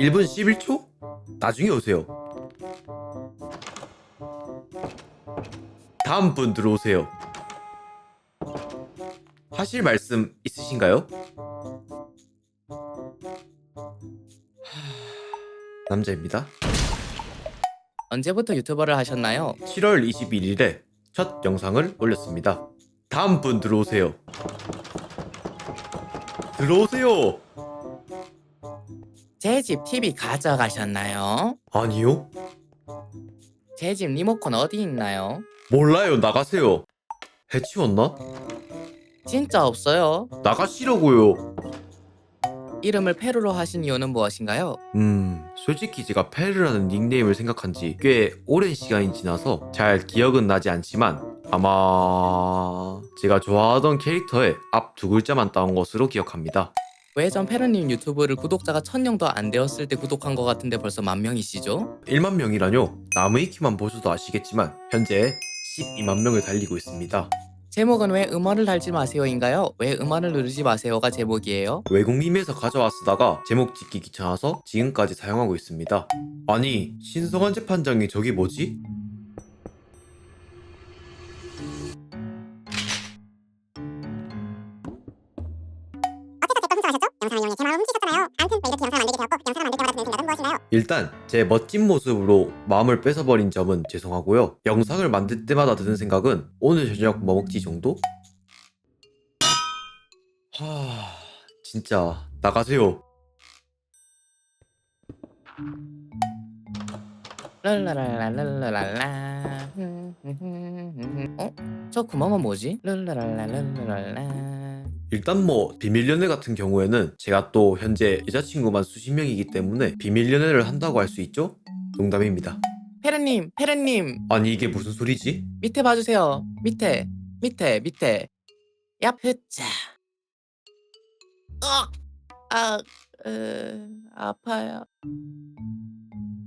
1분 11초? 나중에 오세요. 다음 분 들어오세요. 하실 말씀 있으신가요? 하... 남자입니다. 언제부터 유튜버를 하셨나요? 7월 21일에 첫 영상을 올렸습니다. 다음 분 들어오세요. 들어오세요. 제 집 TV 가져가셨나요? 아니요. 제 집 리모컨 어디 있나요? 몰라요. 나가세요. 해치웠나? 진짜 없어요. 나가시려고요. 이름을 페루로 하신 이유는 무엇인가요? 음, 솔직히 제가 페르라는 닉네임을 생각한 지 꽤 오랜 시간이 지나서 잘 기억은 나지 않지만 아마 제가 좋아하던 캐릭터의 앞 두 글자만 따온 것으로 기억합니다. 왜전 페루님 유튜브를 구독자가 천 명도 안 되었을 때 구독한 것 같은데 벌써 만 명이시죠? 1만 명이라뇨? 나무위 키만 보셔도 아시겠지만 현재 12만 명을 달리고 있습니다. 제목은 왜 음원을 달지 마세요인가요? 왜 음원을 누르지 마세요가 제목이에요? 외국 밈에서 가져와 쓰다가 제목 짓기 귀찮아서 지금까지 사용하고 있습니다. 아니, 신성한 재판장이 저기 뭐지? 영상을 이용해 제 마음을 훔치셨잖아요. 아무튼 왜 이렇게 영상을 만들게 되었고 영상을 만들 때마다 드는 생각은 무엇인가요? 일단 제 멋진 모습으로 마음을 뺏어버린 점은 죄송하고요. 영상을 만들 때마다 드는 생각은 오늘 저녁 뭐 먹지 정도? 하... 진짜 나가세요. 랄라랄랄랄랄라 어? 저 구멍은 뭐지? 랄라랄랄랄랄라 일단 뭐 비밀 연애 같은 경우에는 제가 또 현재 여자친구만 수십 명이기 때문에 비밀 연애를 한다고 할 수 있죠? 농담입니다. 페르님 페르님 아니 이게 무슨 소리지? 밑에 봐주세요 밑에 밑에 밑에 얍 흐짜 어! 아, 으, 아파요